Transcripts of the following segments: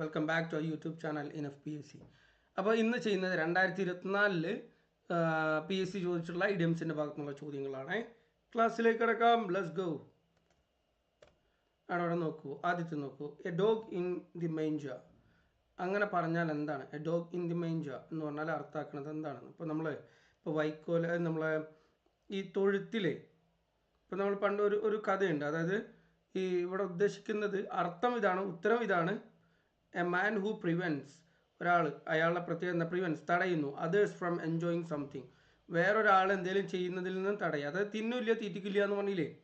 Welcome back to YouTube channel in F P S C അപ്പോൾ ഇന്ന് ചെയ്യുന്നത് രണ്ടായിരത്തി ഇരുപത്തിനാലിൽ പി എസ് സി ചോദിച്ചിട്ടുള്ള ഇഡിയംസിന്റെ ഭാഗത്തുനിന്നുള്ള ചോദ്യങ്ങളാണ്. ക്ലാസ്സിലേക്ക് കിടക്കാം. ലെറ്റ്സ് ഗോ അവിടെ നോക്കൂ. ആദ്യത്തെ നോക്കൂ. A dog in the manger അങ്ങനെ പറഞ്ഞാൽ എന്താണ്? A dog in the manger എന്ന് പറഞ്ഞാൽ അർത്ഥാക്കുന്നത് എന്താണ് ഇപ്പോൾ നമ്മൾ ഇപ്പോൾ വൈക്കോല നമ്മളെ ഈ തൊഴുത്തിലെ ഇപ്പോൾ നമ്മൾ പണ്ട് ഒരു ഒരു കഥയുണ്ട്. അതായത് ഈ ഇവിടെ ഉദ്ദേശിക്കുന്നത് അർത്ഥം ഇതാണ് ഉത്തരം ഇതാണ് എ മാൻ ഹൂ പ്രിവെൻസ് ഒരാൾ അയാളുടെ പ്രത്യേകത പ്രിവെൻസ് തടയുന്നു. അതേഴ്സ് ഫ്രം എൻജോയിങ് സംതിങ് വേറൊരാൾ എന്തെങ്കിലും ചെയ്യുന്നതിൽ നിന്നും തടയുക. അതായത് തിന്നില്ല തീറ്റിക്കില്ല എന്ന് പറഞ്ഞില്ലേ?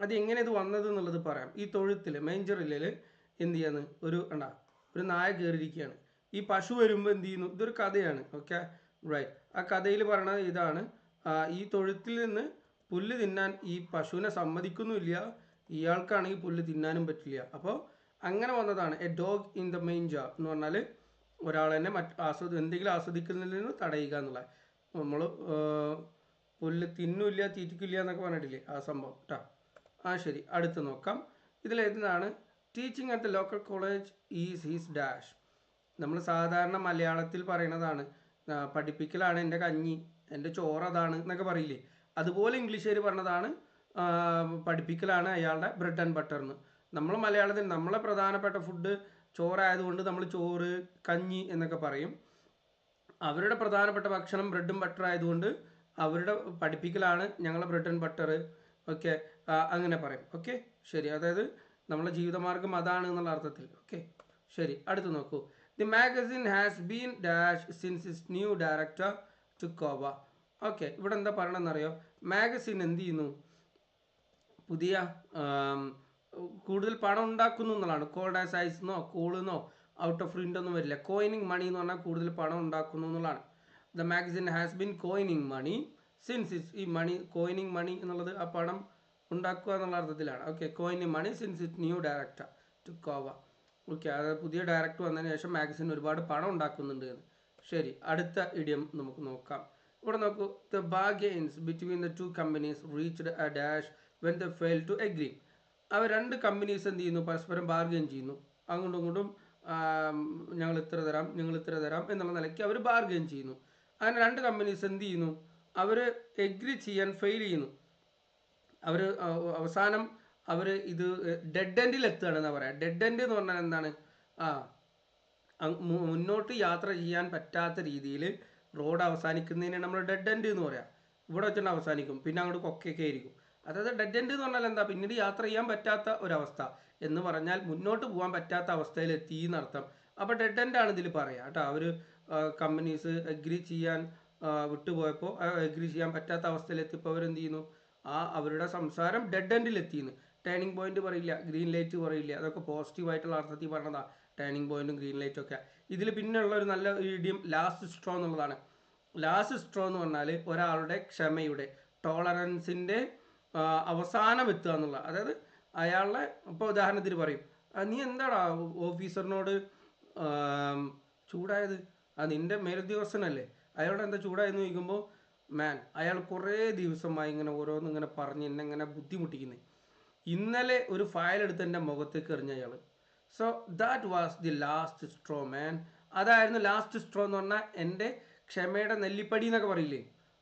അത് എങ്ങനെ ഇത് വന്നത് എന്നുള്ളത് പറയാം. ഈ തൊഴുത്തിൽ മേഞ്ചറില്ലിൽ എന്ത് ചെയ്യാന്ന്? ഒരു കണ്ടാ ഒരു നായ കയറിയിരിക്കുകയാണ്. ഈ പശു വരുമ്പോൾ എന്ത് ചെയ്യുന്നു? ഇതൊരു കഥയാണ്. ഓക്കെ റൈറ്റ് ആ കഥയിൽ പറയണത് ഇതാണ്. ഈ തൊഴുത്തിൽ നിന്ന് പുല്ല് തിന്നാൻ ഈ പശുവിനെ സമ്മതിക്കുന്നുമില്ല. ഇയാൾക്കാണെങ്കിൽ പുല്ല് തിന്നാനും പറ്റില്ല. അപ്പോൾ അങ്ങനെ വന്നതാണ്. A dog in the manger എന്ന് പറഞ്ഞാൽ ഒരാളെന്നെ മറ്റ് ആസ്വദി എന്തെങ്കിലും ആസ്വദിക്കുന്നതിൽ നിന്ന് തടയുക എന്നുള്ള. നമ്മൾ പുല്ല് തിന്നില്ല തീറ്റിക്കില്ല എന്നൊക്കെ പറഞ്ഞിട്ടില്ലേ ആ സംഭവം കേട്ടോ ആ ശരി. അടുത്ത് നോക്കാം. ഇതിലേതാണ് teaching at the local college is his dash നമ്മൾ സാധാരണ മലയാളത്തിൽ പറയുന്നതാണ്. പഠിപ്പിക്കലാണ് എന്റെ കഞ്ഞി എന്റെ ചോറ് അതാണ് എന്നൊക്കെ പറയില്ലേ. അതുപോലെ ഇംഗ്ലീഷുകാർ പറഞ്ഞതാണ് പഠിപ്പിക്കലാണ് അയാളുടെ ബ്രെഡ് ആൻഡ് ബട്ടർ എന്ന്. നമ്മൾ മലയാളത്തിൽ നമ്മളെ പ്രധാനപ്പെട്ട ഫുഡ് ചോറായതുകൊണ്ട് നമ്മൾ ചോറ് കഞ്ഞി എന്നൊക്കെ പറയും. അവരുടെ പ്രധാനപ്പെട്ട ഭക്ഷണം ബ്രെഡും ബട്ടർ ആയതുകൊണ്ട് അവരുടെ പഠിപ്പിക്കലാണ് ഞങ്ങളെ ബ്രെഡ് ആൻഡ് ബട്ടർ ഓക്കെ അങ്ങനെ പറയും. ഓക്കെ ശരി. അതായത് നമ്മളെ ജീവിതമാർഗം അതാണ് എന്നുള്ള അർത്ഥത്തിൽ. ഓക്കെ ശരി. അടുത്ത് നോക്കൂ. The magazine has been dash since is new director took over okay ഇവിടെ എന്താ പറയണമെന്നറിയോ മാഗസിൻ എന്ത് ചെയ്യുന്നു? പുതിയ കൂടുതൽ പണം ഉണ്ടാക്കുന്നു എന്നുള്ളതാണ്. കോൾഡ് ആസ് ഐസ് എന്നോ കൂളെന്നോ ഔട്ട് ഓഫ് പ്രിന്റ് ഒന്നും വരില്ല. കോയിനിങ് മണി എന്ന് പറഞ്ഞാൽ കൂടുതൽ പണം ഉണ്ടാക്കുന്നു എന്നുള്ളതാണ്. The magazine has been coining money since its ഈ മണി കോയിനിങ് മണി എന്നുള്ളത് ആ പണം ഉണ്ടാക്കുക എന്നുള്ള അർത്ഥത്തിലാണ്. Okay coining money since it new director took over okay അതായത് പുതിയ ഡയറക്ടർ വന്നതിന് ശേഷം മാഗസിൻ ഒരുപാട് പണം ഉണ്ടാക്കുന്നുണ്ട് എന്ന്. ശരി അടുത്ത ഇഡിയം നമുക്ക് നോക്കാം. ഇവിടെ നോക്കൂ. The bargains between the two companies reached a dash when the fail to agree അവർ രണ്ട് കമ്പനീസ് എന്ത് ചെയ്യുന്നു? പരസ്പരം ബാർഗെയിൻ ചെയ്യുന്നു. അങ്ങോട്ടും ഇങ്ങോട്ടും ഞങ്ങൾ ഇത്ര തരാം നിങ്ങൾ ഇത്ര തരാം എന്നുള്ള നിലയ്ക്ക് അവർ ബാർഗെയിൻ ചെയ്യുന്നു. അങ്ങനെ രണ്ട് കമ്പനീസ് എന്ത് ചെയ്യുന്നു? അവർ എഗ്രി ചെയ്യാൻ ഫെയിൽ ചെയ്യുന്നു. അവർ അവസാനം അവർ ഇത് ഡെഡ് എൻഡിൽ എത്തുകയാണെന്നാണ് പറയാം. ഡെഡ് എൻഡ് എന്ന് പറഞ്ഞാൽ എന്താണ്? ആ മുന്നോട്ട് യാത്ര ചെയ്യാൻ പറ്റാത്ത രീതിയിൽ റോഡ് അവസാനിക്കുന്നതിനെ നമ്മൾ ഡെഡ് എൻഡ് എന്ന് പറയാം. ഇവിടെ വെച്ചിട്ട് അവസാനിക്കും. പിന്നെ അങ്ങോട്ട് കൊക്കയൊക്കെ ആയിരിക്കും. അതായത് ഡെഡ് എൻഡ് എന്ന് പറഞ്ഞാൽ എന്താ? പിന്നീട് യാത്ര ചെയ്യാൻ പറ്റാത്ത ഒരവസ്ഥ. എന്ന് പറഞ്ഞാൽ മുന്നോട്ട് പോകാൻ പറ്റാത്ത അവസ്ഥയിൽ എത്തി എന്നർത്ഥം. അപ്പോൾ ഡെഡ് എൻഡ് ആണ് ഇതിൽ പറയാം. കേട്ടോ അവർ കമ്പനീസ് എഗ്രി ചെയ്യാൻ വിട്ടുപോയപ്പോൾ എഗ്രി ചെയ്യാൻ പറ്റാത്ത അവസ്ഥയിൽ എത്തിയപ്പോൾ അവരെന്ത് ചെയ്യുന്നു? ആ അവരുടെ സംസാരം ഡെഡ് എൻഡിൽ എത്തിയെന്ന് ടേണിംഗ് പോയിന്റ് പറയില്ല ഗ്രീൻ ലൈറ്റ് പറയില്ല. അതൊക്കെ പോസിറ്റീവ് ആയിട്ടുള്ള അർത്ഥത്തിൽ പറഞ്ഞതാ. ടേണിംഗ് പോയിന്റും ഗ്രീൻ ലൈറ്റും ഒക്കെ. ഇതിൽ പിന്നെയുള്ള ഒരു നല്ല ഇടിയും ലാസ്റ്റ് സ്ട്രോ എന്നുള്ളതാണ്. ലാസ്റ്റ് സ്ട്രോ എന്ന് പറഞ്ഞാൽ ഒരാളുടെ ക്ഷമയുടെ ടോളറൻസിന്റെ അവസാനം എത്തുക എന്നുള്ള അതായത് അയാളെ ഇപ്പോൾ ഉദാഹരണത്തിന് പറയും നീ എന്താടാ ഓഫീസറിനോട് ചൂടായത്? ആ നിന്റെ മേലുദ്യോഗസ്ഥനല്ലേ അയാളോട് എന്താ ചൂടായെന്ന് ചോദിക്കുമ്പോൾ മാൻ അയാൾ കുറേ ദിവസമായി ഇങ്ങനെ ഓരോന്ന് ഇങ്ങനെ പറഞ്ഞ് എന്നെ ഇങ്ങനെ ബുദ്ധിമുട്ടിക്കുന്നത് ഇന്നലെ ഒരു ഫയൽ എടുത്ത് എന്റെ മുഖത്തേക്ക് എറിഞ്ഞ അയാൾ so that was the last straw man അതായിരുന്നു ലാസ്റ്റ് സ്ട്രോ എന്ന് പറഞ്ഞാൽ എന്റെ ക്ഷമയുടെ നെല്ലിപ്പടി എന്നൊക്കെ പറയില്ലേ?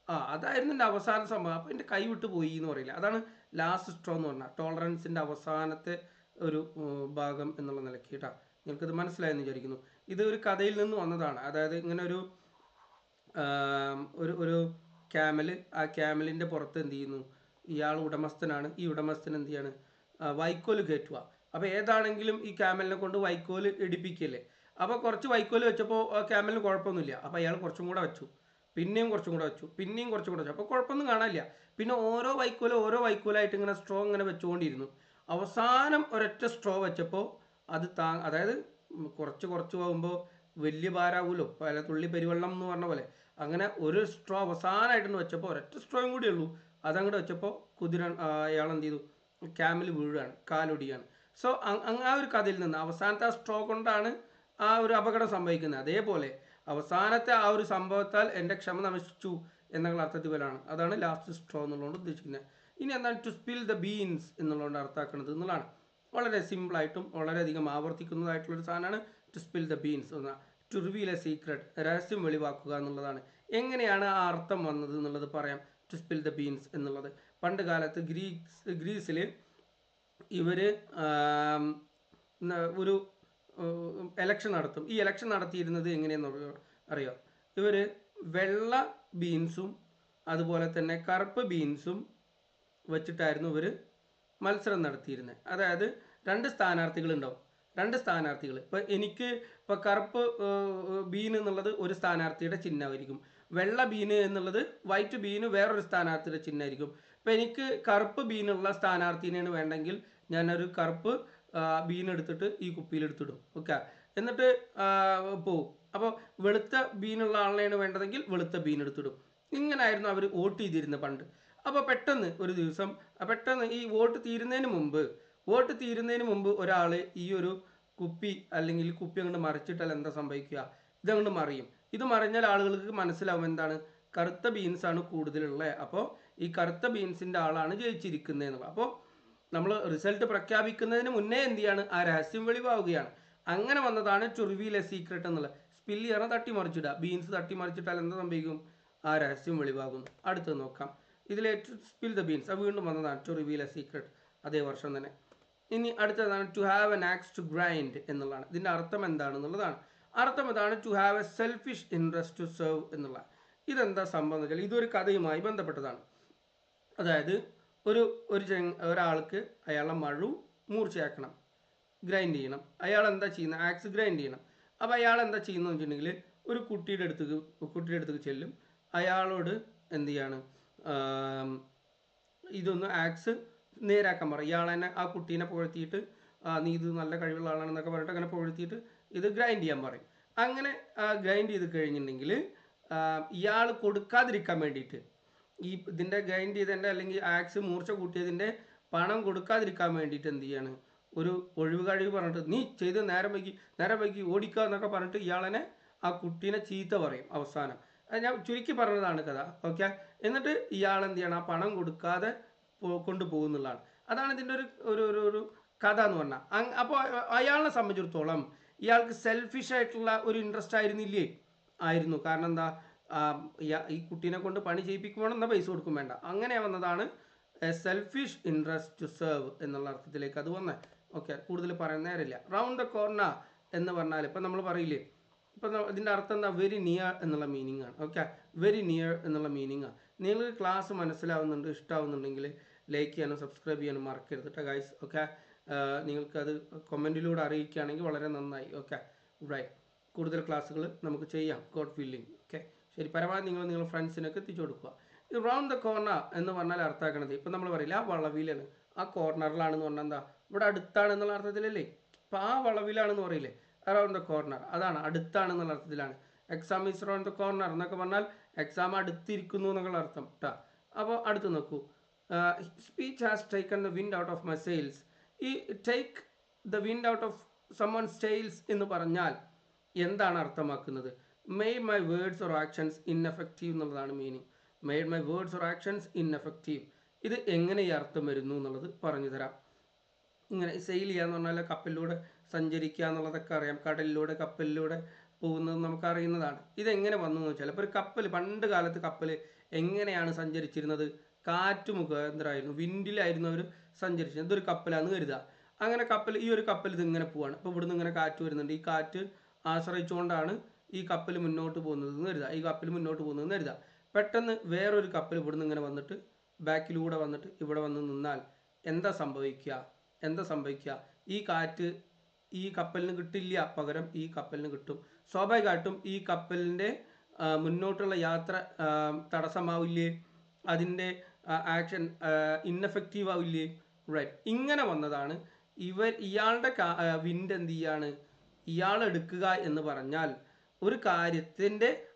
ആ അതായിരുന്നു എന്റെ അവസാന സംഭവം. അപ്പോൾ എന്റെ കൈ വിട്ട് പോയി എന്ന് പറയില്ല. അതാണ് ലാസ്റ്റ് സ്ട്രോ എന്ന് പറഞ്ഞാൽ ടോളറൻസിന്റെ അവസാനത്തെ ഒരു ഭാഗം എന്നുള്ള നിലയ്ക്ക് കേട്ടോ. നിങ്ങൾക്കിത് മനസ്സിലായെന്ന് വിചാരിക്കുന്നു. ഇത് ഒരു കഥയിൽ നിന്ന് വന്നതാണ്. അതായത് ഇങ്ങനെ ഒരു ഒരു ഒരു ക്യാമൽ ആ ക്യാമലിന്റെ പുറത്ത് എന്ത് ചെയ്യുന്നു? ഇയാൾ ഉടമസ്ഥനാണ്. ഈ ഉടമസ്ഥൻ എന്ത് ചെയ്യാണ്? വൈക്കോൽ കയറ്റുക അപ്പോൾ ഏതാണെങ്കിലും ഈ ക്യാമലിനെ കൊണ്ട് വൈക്കോൽ ഇടിപ്പിക്കല്ലേ? അപ്പോൾ കുറച്ച് വൈക്കോൽ വെച്ചപ്പോൾ ക്യാമലിന് കുഴപ്പമൊന്നുമില്ല. അപ്പോൾ അയാൾ കുറച്ചും കൂടെ വെച്ചു. പിന്നെയും കുറച്ചും കൂടെ വെച്ചു പിന്നെയും കുറച്ചും കൂടെ വെച്ചു. അപ്പോൾ കുഴപ്പമൊന്നും കാണാനില്ല. പിന്നെ ഓരോ വൈക്കോലും ഓരോ വൈക്കോലായിട്ട് ഇങ്ങനെ സ്ട്രോ ഇങ്ങനെ വെച്ചുകൊണ്ടിരുന്നു. അവസാനം ഒരൊറ്റ സ്ട്രോ വെച്ചപ്പോൾ അത് താ അതായത് കുറച്ച് കുറച്ച് പോകുമ്പോൾ വലിയ ഭാരാവൂലോ പല തുള്ളി പെരുവെള്ളം എന്ന് പറഞ്ഞ പോലെ. അങ്ങനെ ഒരു സ്ട്രോ അവസാനമായിട്ടൊന്ന് വെച്ചപ്പോൾ ഒരൊറ്റ സ്ട്രോയും കൂടി ഉള്ളൂ. അതങ്ങോട്ട് വെച്ചപ്പോൾ കുതിര അയാൾ എന്ത് ചെയ്തു? ക്യാമിൽ വീഴുകയാണ് കാലൊടിയാണ് സോ ആ ഒരു കഥയിൽ നിന്ന് അവസാനത്തെ ആ സ്ട്രോ കൊണ്ടാണ് ആ ഒരു അപകടം സംഭവിക്കുന്നത്. അതേപോലെ അവസാനത്തെ ആ ഒരു സംഭവത്താൽ എന്റെ ക്ഷമ നശിച്ചു എന്നുള്ള അർത്ഥത്തിൽ വരാണ്. അതാണ് ലാസ്റ്റ് സ്ട്രോ എന്നുള്ളതുകൊണ്ട് ഉദ്ദേശിക്കുന്നത്. ഇനി എന്താണ് ടു സ്പിൽ ദ ബീൻസ് എന്നുള്ളതുകൊണ്ട് അർത്ഥാക്കുന്നത് എന്നുള്ളതാണ്. വളരെ സിമ്പിളായിട്ടും വളരെയധികം ആവർത്തിക്കുന്നതായിട്ടുള്ളൊരു സാധനമാണ് ടു സ്പിൽ ദ ബീൻസ് എന്ന ടു റിവീൽ എ സീക്രട്ട് രഹസ്യം വെളിവാക്കുക എന്നുള്ളതാണ്. എങ്ങനെയാണ് ആ അർത്ഥം വന്നത് എന്നുള്ളത് പറയാം. ടു സ്പിൽ ദ ബീൻസ് എന്നുള്ളത്. പണ്ട് കാലത്ത് ഗ്രീസ് ഗ്രീസിൽ ഇവർ ഒരു എലക്ഷൻ നടത്തും. ഈ എലക്ഷൻ നടത്തിയിരുന്നത് എങ്ങനെയെന്ന് അറിയാം ഇവർ വെള്ള ബീൻസും അതുപോലെ തന്നെ കറുപ്പ് ബീൻസും വെച്ചിട്ടായിരുന്നു ഇവർ മത്സരം നടത്തിയിരുന്നത്. അതായത് രണ്ട് സ്ഥാനാർത്ഥികൾ ഉണ്ടാവും. രണ്ട് സ്ഥാനാർത്ഥികൾ. ഇപ്പൊ എനിക്ക് ഇപ്പൊ കറുപ്പ് ബീൻ എന്നുള്ളത് ഒരു സ്ഥാനാർത്ഥിയുടെ ചിഹ്നമായിരിക്കും. വെള്ള ബീന് എന്നുള്ളത് വൈറ്റ് ബീന് വേറൊരു സ്ഥാനാർത്ഥിയുടെ ചിഹ്നമായിരിക്കും. ഇപ്പൊ എനിക്ക് കറുപ്പ് ബീനുള്ള സ്ഥാനാർത്ഥിനെയാണ് വേണ്ടെങ്കിൽ ഞാനൊരു കറുപ്പ് ബീൻ എടുത്തിട്ട് ഈ കുപ്പിയിൽ എടുത്തിടും. ഓക്കെ എന്നിട്ട് പോവും. അപ്പോൾ വെളുത്ത ബീനുള്ള ആളിനെയാണ് വേണ്ടതെങ്കിൽ വെളുത്ത ബീൻ എടുത്തിടും. ഇങ്ങനായിരുന്നു അവർ വോട്ട് ചെയ്തിരുന്നത് പണ്ട്. അപ്പോൾ പെട്ടെന്ന് ഒരു ദിവസം പെട്ടെന്ന് ഈ വോട്ട് തീരുന്നതിന് മുമ്പ് വോട്ട് തീരുന്നതിന് മുമ്പ് ഒരാൾ ഈ ഒരു കുപ്പി അല്ലെങ്കിൽ കുപ്പി അങ്ങോട്ട് മറിച്ചിട്ടാൽ എന്താ സംഭവിക്കുക? ഇതങ്ങോട്ട് മറിയും. ഇത് മറിഞ്ഞാൽ ആളുകൾക്ക് മനസ്സിലാവും എന്താണ്? കറുത്ത ബീൻസ് ആണ് കൂടുതലുള്ളത്. അപ്പോൾ ഈ കറുത്ത ബീൻസിന്റെ ആളാണ് ജയിച്ചിരിക്കുന്നത് എന്നുള്ളത് അപ്പോൾ നമ്മൾ റിസൾട്ട് പ്രഖ്യാപിക്കുന്നതിന് മുന്നേ എന്ത് ചെയ്യാണ്? ആ രഹസ്യം വെളിവാവുകയാണ് അങ്ങനെ വന്നതാണ് ചുറിവിയിലെ സീക്രട്ട് എന്നുള്ളത് സ്പില്ലി പറഞ്ഞാൽ തട്ടിമറിച്ചിടുക. ബീൻസ് തട്ടിമറിച്ചിട്ടാൽ എന്താ സംഭവിക്കും? ആ രഹസ്യം വെളിവാകുന്നു. അടുത്തത് നോക്കാം. ഇതിലെ സ്പിൽ ദ ബീൻസ് അത് വീണ്ടും വന്നതാണ് ടു റിവീൽ എ സീക്രട്ട് അതേ വർഷം തന്നെ. ഇനി അടുത്തതാണ് to have an axe to grind എന്നുള്ളതാണ്. ഇതിന്റെ അർത്ഥം എന്താണെന്നുള്ളതാണ് അർത്ഥം ഇതാണ് to have a selfish interest to serve എന്നുള്ള. ഇതെന്താ സംഭവം വെച്ചാൽ ഇതൊരു കഥയുമായി ബന്ധപ്പെട്ടതാണ്. അതായത് ഒരു ഒരു ഒരാൾക്ക് അയാളുടെ മഴു മൂർച്ചയാക്കണം. ഗ്രൈൻഡ് ചെയ്യണം. അയാൾ എന്താ ചെയ്യുന്നത് ആക്സ് ഗ്രൈൻഡ് ചെയ്യണം. അപ്പോൾ അയാൾ എന്താ ചെയ്യുന്നത് വെച്ചിട്ടുണ്ടെങ്കിൽ ഒരു കുട്ടിയുടെ അടുത്തേക്ക് കുട്ടിയുടെ അടുത്തേക്ക് ചെല്ലും. അയാളോട് എന്ത് ചെയ്യാണ്? ഇതൊന്ന് ആക്സ് നേരാക്കാൻ പറയും. ഇയാൾ തന്നെ ആ കുട്ടീനെ പുകഴ്ത്തിയിട്ട് നീ ഇത് നല്ല കഴിവുള്ള ആളാണെന്നൊക്കെ പറഞ്ഞിട്ട് അങ്ങനെ പുകഴ്ത്തിയിട്ട് ഇത് ഗ്രൈൻഡ് ചെയ്യാൻ പറയും. അങ്ങനെ ഗ്രൈൻഡ് ചെയ്ത് കഴിഞ്ഞിട്ടുണ്ടെങ്കിൽ ഇയാൾ കൊടുക്കാതിരിക്കാൻ വേണ്ടിയിട്ട് ഈ ഇതിന്റെ ഗ്രൈൻഡ് ചെയ്തതിന്റെ അല്ലെങ്കിൽ ആക്സ് മൂർച്ച കൂട്ടിയതിന്റെ പണം കൊടുക്കാതിരിക്കാൻ വേണ്ടിയിട്ട് എന്ത് ചെയ്യാണ്? ഒരു ഒഴിവ് കഴിവ് പറഞ്ഞിട്ട് നീ ചെയ്ത് നേരം വൈകി നേരം വൈകി ഓടിക്കുക എന്നൊക്കെ പറഞ്ഞിട്ട് ഇയാളനെ ആ കുട്ടീനെ ചീത്ത പറയും അവസാനം. അത് ഞാൻ ചുരുക്കി പറഞ്ഞതാണ് കഥ ഓക്കെ എന്നിട്ട് ഇയാൾ എന്ത് ചെയ്യണം? ആ പണം കൊടുക്കാതെ കൊണ്ടുപോകുന്നുള്ളതാണ് അതാണ് ഇതിന്റെ ഒരു ഒരു ഒരു ഒരു കഥ എന്ന് പറഞ്ഞാൽ. അപ്പോൾ അയാളെ സംബന്ധിച്ചിടത്തോളം ഇയാൾക്ക് സെൽഫിഷ് ആയിട്ടുള്ള ഒരു ഇൻട്രസ്റ്റ് ആയിരുന്നില്ലേ? ആയിരുന്നു. കാരണം എന്താ? ഈ കുട്ടീനെ കൊണ്ട് പണി ചെയ്യിപ്പിക്കുമ്പോൾ എന്നാൽ പൈസ കൊടുക്കും വേണ്ട. അങ്ങനെ വന്നതാണ് സെൽഫിഷ് ഇൻട്രസ്റ്റ് ടു സെർവ് എന്നുള്ള അർത്ഥത്തിലേക്ക് അത് വന്നേ. ഓക്കെ കൂടുതൽ പറയാൻ നേരമില്ല. റൗണ്ട് ദ കോർണർ എന്ന് പറഞ്ഞാൽ ഇപ്പം നമ്മൾ പറയില്ലേ ഇപ്പം ഇതിന്റെ അർത്ഥം എന്താ? വെരി നിയർ എന്നുള്ള മീനിങ് ആണ്. ഓക്കെ വെരി നിയർ എന്നുള്ള മീനിങ് ആണ്. നിങ്ങൾ ക്ലാസ് മനസ്സിലാവുന്നുണ്ട് ഇഷ്ടമാവുന്നുണ്ടെങ്കിൽ ലൈക്ക് ചെയ്യാനും സബ്സ്ക്രൈബ് ചെയ്യാനും മറക്കരുത് കേട്ടോ ഗൈസ് ഓക്കെ നിങ്ങൾക്കത് കൊമന്റിലൂടെ അറിയിക്കുകയാണെങ്കിൽ വളരെ നന്നായി. ഓക്കെ റൈറ്റ് കൂടുതൽ ക്ലാസ്സുകൾ നമുക്ക് ചെയ്യാം. ഗോഡ് ഫീലിംഗ് ശരി പരമാവധി നിങ്ങൾ നിങ്ങൾ ഫ്രണ്ട്സിനൊക്കെ എത്തിച്ചു കൊടുക്കുക. ഇത് റൗണ്ട് ദ കോർണർ എന്ന് പറഞ്ഞാൽ അർത്ഥമാക്കണത് ഇപ്പം നമ്മൾ പറയില്ല ആ വളവിലാണ് ആ കോർണറിലാണെന്ന് പറഞ്ഞാൽ എന്താ? ഇവിടെ അടുത്താണ് എന്നുള്ള അർത്ഥത്തിലല്ലേ? അപ്പം ആ വളവിലാണെന്ന് പറയില്ലേ? അറൗണ്ട് ദ കോർണർ അതാണ് അടുത്താണ് എന്നുള്ള അർത്ഥത്തിലാണ്. Exam is round the corner എന്നൊക്കെ പറഞ്ഞാൽ എക്സാം അടുത്തിരിക്കുന്നു എന്നുള്ള അർത്ഥം കേട്ടോ അപ്പോൾ അടുത്ത് നോക്കൂ. Speech has taken the wind out of my sails ഈ take the wind out of someone sails എന്ന് പറഞ്ഞാൽ എന്താണ് അർത്ഥമാക്കുന്നത്? Made my words or actions ineffective എന്നുള്ളതാണ് meaning made my words or actions ineffective ഇത് എങ്ങനെ ഈ അർത്ഥം വരുന്നു എന്നുള്ളത് പറഞ്ഞു തരാം. ഇങ്ങനെ സെയിൽ ചെയ്യാന്ന് പറഞ്ഞാൽ കപ്പലിലൂടെ സഞ്ചരിക്കുക എന്നുള്ളതൊക്കെ അറിയാം. കടലിലൂടെ കപ്പലിലൂടെ പോകുന്നത് നമുക്ക് അറിയുന്നതാണ്. ഇതെങ്ങനെ വന്നു എന്ന് വെച്ചാൽ ഇപ്പോൾ ഒരു കപ്പൽ പണ്ട് കാലത്ത് കപ്പൽ എങ്ങനെയാണ് സഞ്ചരിച്ചിരുന്നത്? കാറ്റ് മുഖാന്തരമായിരുന്നു. വിൻഡിലായിരുന്നു അവർ സഞ്ചരിച്ചിരുന്നത് ഇതൊരു കപ്പലാണെന്ന് കരുതുക. അങ്ങനെ കപ്പൽ ഈ ഒരു കപ്പൽ ഇത് ഇങ്ങനെ പോവാണ്. അപ്പോൾ ഇവിടുന്ന് ഇങ്ങനെ കാറ്റ് വരുന്നുണ്ട്. ഈ കാറ്റ് ആശ്രയിച്ചുകൊണ്ടാണ് ഈ കപ്പൽ മുന്നോട്ട് പോകുന്നത് എന്ന് കരുതുക ഈ കപ്പൽ മുന്നോട്ട് പോകുന്നതെന്ന് കരുതുക പെട്ടെന്ന് വേറൊരു കപ്പൽ ഇവിടുന്ന് ഇങ്ങനെ വന്നിട്ട് ബാക്കിലൂടെ വന്നിട്ട് ഇവിടെ വന്ന് നിന്നാൽ എന്താ സംഭവിക്കുക? എന്താ സംഭവിക്കുക? ഈ കാറ്റ് ഈ കപ്പലിന് കിട്ടില്ല പകരം ഈ കപ്പലിന് കിട്ടും. സ്വാഭാവികമായിട്ടും ഈ കപ്പലിന്റെ മുന്നോട്ടുള്ള യാത്ര തടസ്സമാവില്ലേ? അതിന്റെ ആക്ഷൻ ഇൻഎഫക്റ്റീവ് ആവില്ലേ? റൈറ്റ് ഇങ്ങനെ വന്നതാണ്. ഇവർ ഇയാളുടെ വിൻഡ് എന്ത് ചെയ്യാണ്? ഇയാൾ എടുക്കുക എന്ന് പറഞ്ഞാൽ ഒരു കാര്യത്തിന്റെ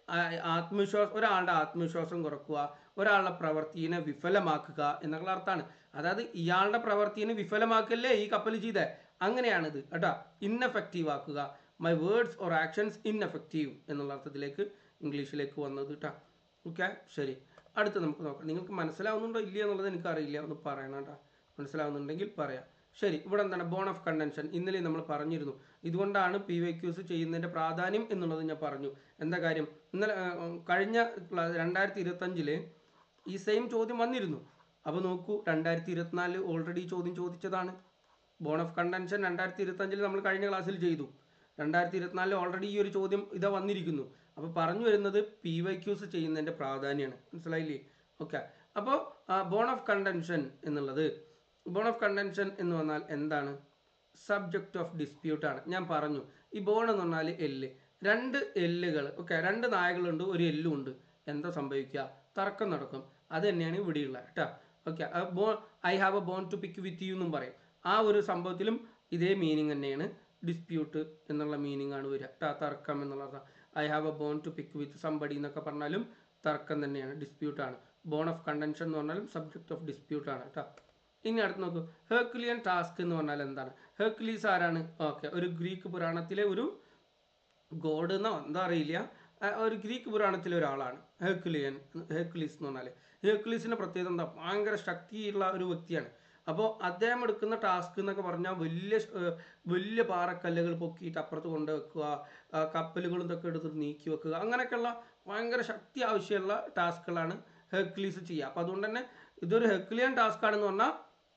ആത്മവിശ്വാസം ഒരാളുടെ ആത്മവിശ്വാസം കുറക്കുക ഒരാളുടെ പ്രവൃത്തിനെ വിഫലമാക്കുക എന്നുള്ള അർത്ഥമാണ്. അതായത് ഇയാളുടെ പ്രവൃത്തിനെ വിഫലമാക്കല്ലേ ഈ കപ്പൽ ചെയ്തേ? അങ്ങനെയാണിത് കേട്ടോ. ഇൻഎഫക്റ്റീവ് ആക്കുക. My words or actions ineffective എന്നുള്ള അർത്ഥത്തിലേക്ക് ഇംഗ്ലീഷിലേക്ക് വന്നത് കേട്ടോ. ഓക്കെ ശരി. അടുത്ത് നമുക്ക് നോക്കാം. നിങ്ങൾക്ക് മനസ്സിലാവുന്നുണ്ടോ ഇല്ല എന്നുള്ളത് എനിക്കറിയില്ല. ഒന്ന് പറയണം കേട്ടോ. മനസ്സിലാവുന്നുണ്ടെങ്കിൽ പറയാം. ശരി ഇവിടെ എന്താണ്? ബോൺ ഓഫ് കണ്ടൻഷൻ ഇന്നലെ നമ്മൾ പറഞ്ഞിരുന്നു. ഇതുകൊണ്ടാണ് പി വൈ ക്യൂസ് ചെയ്യുന്നതിന്റെ പ്രാധാന്യം എന്നുള്ളത് ഞാൻ പറഞ്ഞു. എന്താ കാര്യം? ഇന്നലെ കഴിഞ്ഞ രണ്ടായിരത്തി ഇരുപത്തഞ്ചിൽ ഈ സെയിം ചോദ്യം വന്നിരുന്നു. അപ്പോൾ നോക്കൂ രണ്ടായിരത്തി ഇരുപത്തിനാലിൽ ഓൾറെഡി ചോദ്യം ചോദിച്ചതാണ്. ബോൺ ഓഫ് കണ്ടൻഷൻ രണ്ടായിരത്തി ഇരുപത്തഞ്ചിൽ നമ്മൾ കഴിഞ്ഞ ക്ലാസ്സിൽ ചെയ്തു. രണ്ടായിരത്തി ഇരുപത്തിനാലിൽ ഓൾറെഡി ഈ ഒരു ചോദ്യം ഇതാ വന്നിരിക്കുന്നു. അപ്പോൾ പറഞ്ഞു വരുന്നത് പി വൈ ക്യൂസ് ചെയ്യുന്നതിന്റെ പ്രാധാന്യമാണ് മനസ്സിലായില്ലേ? ഓക്കെ അപ്പോൾ ബോൺ ഓഫ് കണ്ടൻഷൻ എന്നുള്ളത് ബോൺ ഓഫ് കണ്ടൻഷൻ എന്ന് പറഞ്ഞാൽ എന്താണ്? സബ്ജക്റ്റ് ഓഫ് ഡിസ്പ്യൂട്ട് ആണ്. ഞാൻ പറഞ്ഞു. ഈ ബോൺ എന്ന് പറഞ്ഞാൽ എല്ല് രണ്ട് എല്ലുകൾ ഓക്കെ രണ്ട് നായകളുണ്ട് ഒരു എല്ലും ഉണ്ട്. എന്താ സംഭവിക്കുക? തർക്കം നടക്കും. അത് തന്നെയാണ് ഇവിടെയുള്ള കേട്ടോ. Okay bone I have a bone to pick with you എന്നും പറയും. ആ ഒരു സംഭവത്തിലും ഇതേ മീനിങ് തന്നെയാണ് ഡിസ്പ്യൂട്ട് എന്നുള്ള മീനിങ് ആണ് വരിക. കേട്ടോ തർക്കം എന്നുള്ള I have a bone to pick with somebody എന്നൊക്കെ പറഞ്ഞാലും തർക്കം തന്നെയാണ് ഡിസ്പ്യൂട്ടാണ് ബോൺ ഓഫ് കണ്ടൻഷൻ എന്ന് പറഞ്ഞാലും സബ്ജക്റ്റ് ഓഫ് ഡിസ്പ്യൂട്ടാണ് കേട്ടോ. ഇനി അടുത്ത് നോക്കൂ. ഹെർക്കുലിയൻ ടാസ്ക് എന്ന് പറഞ്ഞാൽ എന്താണ്? ഹെർക്കുലീസ് ആരാണ്? ഓക്കെ ഒരു ഗ്രീക്ക് പുരാണത്തിലെ ഒരു ഗോഡ് എന്നോ എന്താ അറിയില്ല. ഒരു ഗ്രീക്ക് പുരാണത്തിലെ ഒരാളാണ് ഹെർക്കുലിയൻ ഹെർക്കുലീസ് എന്ന് പറഞ്ഞാൽ ഹെർക്കുലീസിന്റെ പ്രത്യേകത എന്താ? ഭയങ്കര ശക്തിയുള്ള ഒരു വ്യക്തിയാണ്. അപ്പോൾ അദ്ദേഹം എടുക്കുന്ന ടാസ്ക് എന്നൊക്കെ പറഞ്ഞാൽ വലിയ വലിയ പാറക്കല്ലുകൾ പൊക്കിയിട്ട് അപ്പുറത്ത് കൊണ്ട് വെക്കുക കപ്പലുകളും ഇതൊക്കെ എടുത്ത് നീക്കി വെക്കുക അങ്ങനെയൊക്കെയുള്ള ഭയങ്കര ശക്തി ആവശ്യമുള്ള ടാസ്കുകളാണ് ഹെർക്കുലീസ് ചെയ്യുക. അപ്പോൾ അതുകൊണ്ട് തന്നെ ഇതൊരു ഹെർക്കുലിയൻ ടാസ്ക് ആണെന്ന് പറഞ്ഞാൽ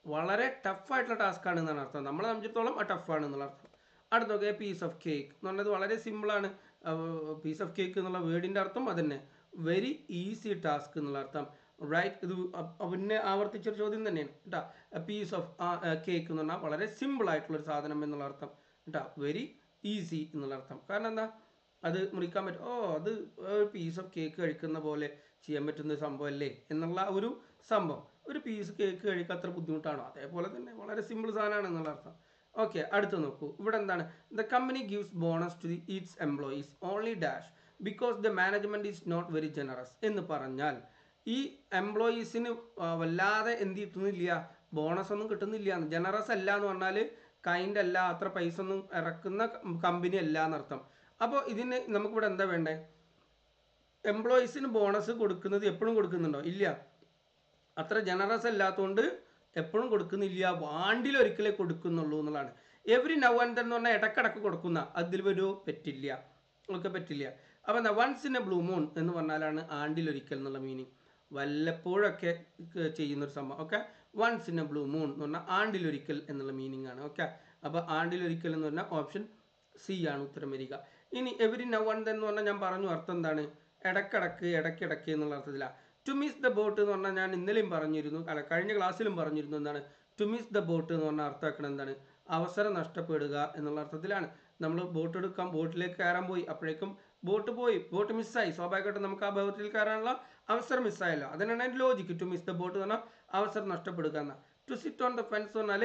വളരെ ടഫായിട്ടുള്ള ടാസ്ക് ആണ് എന്നാണ് അർത്ഥം. നമ്മളെ സംബന്ധിച്ചിടത്തോളം ആ ടഫാണ് എന്നുള്ള അർത്ഥം. അടുത്ത നോക്കിയാൽ പീസ് ഓഫ് കേക്ക് എന്ന് പറഞ്ഞത് വളരെ സിമ്പിളാണ് പീസ് ഓഫ് കേക്ക് എന്നുള്ള വേർഡിന്റെ അർത്ഥം അതന്നെ. വെരി ഈസി ടാസ്ക് എന്നുള്ള അർത്ഥം. റൈറ്റ് ഇത് പിന്നെ ആവർത്തിച്ചൊരു ചോദ്യം തന്നെയാണ് കേട്ടോ. പീസ് ഓഫ് കേക്ക് എന്ന് പറഞ്ഞാൽ വളരെ ഒരു സാധനം എന്നുള്ള അർത്ഥം കേട്ടോ. വെരി ഈസി എന്നുള്ള അർത്ഥം. കാരണം എന്താ? അത് മുറിക്കാൻ പറ്റും. ഓ അത് ഒരു പീസ് ഓഫ് കേക്ക് കഴിക്കുന്ന പോലെ ചെയ്യാൻ പറ്റുന്ന സംഭവം അല്ലേ? എന്നുള്ള ഒരു സംഭവം. ഒരു പീസ് കേക്ക് കഴിക്കാൻ അത്ര ബുദ്ധിമുട്ടാണോ? അതേപോലെ തന്നെ വളരെ സിമ്പിൾ സാധനമാണ് എന്നുള്ള അർത്ഥം. ഓക്കെ അടുത്ത് നോക്കൂ. ഇവിടെ എന്താണ്? The company gives bonus to the its employees only dash because the management is not very generous എന്ന് പറഞ്ഞാൽ ഈ എംപ്ലോയീസിന് വല്ലാതെ എന്ത് കിട്ടുന്നില്ല? ബോണസ് ഒന്നും കിട്ടുന്നില്ല. ജനറസ് അല്ല എന്ന് പറഞ്ഞാൽ കൈൻഡ് അല്ല അത്ര പൈസ ഒന്നും ഇറക്കുന്ന കമ്പനി അല്ല എന്നർത്ഥം. അപ്പോൾ ഇതിന് നമുക്കിവിടെ എന്താ വേണ്ടേ? എംപ്ലോയീസിന് ബോണസ് കൊടുക്കുന്നത് എപ്പോഴും കൊടുക്കുന്നുണ്ടോ? ഇല്ല. അത്ര ജനറസ് അല്ലാത്തതുകൊണ്ട് എപ്പോഴും കൊടുക്കുന്നില്ല. വാണ്ടിൽ ഒരിക്കലേ കൊടുക്കുന്നുള്ളൂ എന്നുള്ളതാണ്. എവറി നവ് ആൻഡ് എന്ന് പറഞ്ഞാൽ ഇടക്കിടക്ക് കൊടുക്കുന്ന അതിൽ ഒരു പറ്റില്ല. ഒക്കെ പറ്റില്ല. അപ്പം once in a blue moon എന്ന് പറഞ്ഞാലാണ് ആണ്ടിൽ ഒരിക്കൽ എന്നുള്ള മീനിങ് വല്ലപ്പോഴൊക്കെ ചെയ്യുന്ന ചെയ്യുന്നൊരു സംഭവം. Okay once in a blue moon എന്ന് പറഞ്ഞാൽ ആണ്ടിൽ ഒരിക്കൽ എന്നുള്ള മീനിങ് ആണ്. ഓക്കെ അപ്പോൾ ആണ്ടിലൊരിക്കൽ എന്ന് പറഞ്ഞാൽ ഓപ്ഷൻ സി ആണ് ഉത്തരം വരിക. ഇനി എവരി നവ് ആൻഡ് എന്ന് പറഞ്ഞാൽ ഞാൻ പറഞ്ഞു അർത്ഥം എന്താണ്? ഇടക്കിടക്ക് ഇടയ്ക്കിടയ്ക്ക് എന്നുള്ള അർത്ഥത്തിലാണ് ടു മിസ് ദ ബോട്ട് എന്ന് പറഞ്ഞാൽ ഞാൻ ഇന്നലെയും പറഞ്ഞിരുന്നു അല്ല കഴിഞ്ഞ ക്ലാസ്സിലും പറഞ്ഞിരുന്നു എന്താണ് ടു മിസ് ദ ബോട്ട് എന്ന് പറഞ്ഞാൽ അർത്ഥമാക്കണം എന്താണ് അവസരം നഷ്ടപ്പെടുക എന്നുള്ള അർത്ഥത്തിലാണ്. നമ്മൾ ബോട്ട് എടുക്കാം ബോട്ടിലേക്ക് കയറാൻ പോയി അപ്പോഴേക്കും ബോട്ട് പോയി ബോട്ട് മിസ്സായി സ്വാഭാവികമായിട്ടും നമുക്ക് ആ ബോട്ടിൽ കയറാനുള്ള അവസരം മിസ്സായല്ലോ അതിനാണ് അതിന്റെ logic to miss the boat എന്ന് പറഞ്ഞാൽ അവസരം നഷ്ടപ്പെടുക എന്ന. To sit on the fence പറഞ്ഞാൽ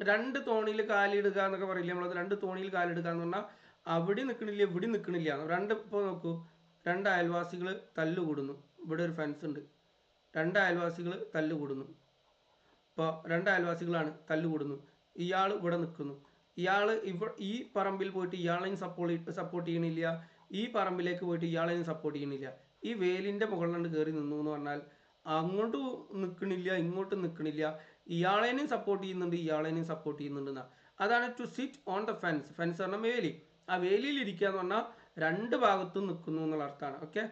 രണ്ട് തോണിയിൽ കാലിടുക എന്നൊക്കെ പറയില്ലേ നമ്മളത് രണ്ട് തോണിയിൽ കാലിടുക എന്ന് പറഞ്ഞാൽ അവിടെ നിൽക്കണില്ല ഇവിടെ നിൽക്കണില്ല. രണ്ട് ഇപ്പോൾ നോക്കൂ രണ്ട് അയൽവാസികൾ തല്ലുകൂടുന്നു. ഇവിടെ ഒരു ഫെൻസ് ഉണ്ട്. രണ്ട് അയൽവാസികൾ തല്ലുകൂടുന്നു ഇപ്പോൾ രണ്ട് അയൽവാസികളാണ് തല്ലുകൂടുന്നു ഇയാൾ ഇവിടെ നിൽക്കുന്നു ഇയാൾ ഇവ ഈ പറമ്പിൽ പോയിട്ട് ഇയാളെയും സപ്പോർട്ട് സപ്പോർട്ട് ചെയ്യണില്ല. ഈ പറമ്പിലേക്ക് പോയിട്ട് ഇയാളെയും സപ്പോർട്ട് ചെയ്യണില്ല. ഈ വേലിന്റെ മുകളിലുണ്ട് കയറി നിന്നു എന്ന് പറഞ്ഞാൽ അങ്ങോട്ട് നിൽക്കണില്ല ഇങ്ങോട്ട് നിൽക്കണില്ല ഇയാളേനെയും സപ്പോർട്ട് ചെയ്യുന്നുണ്ട് ഇയാളേനെയും സപ്പോർട്ട് ചെയ്യുന്നുണ്ട് അതാണ് to sit on the fence fence പറഞ്ഞാൽ വേലി. ആ വേലിയിൽ ഇരിക്കുക എന്ന് പറഞ്ഞാൽ രണ്ട് ഭാഗത്തും നിൽക്കുന്നു എന്നുള്ള അർത്ഥമാണ്. ഓക്കെ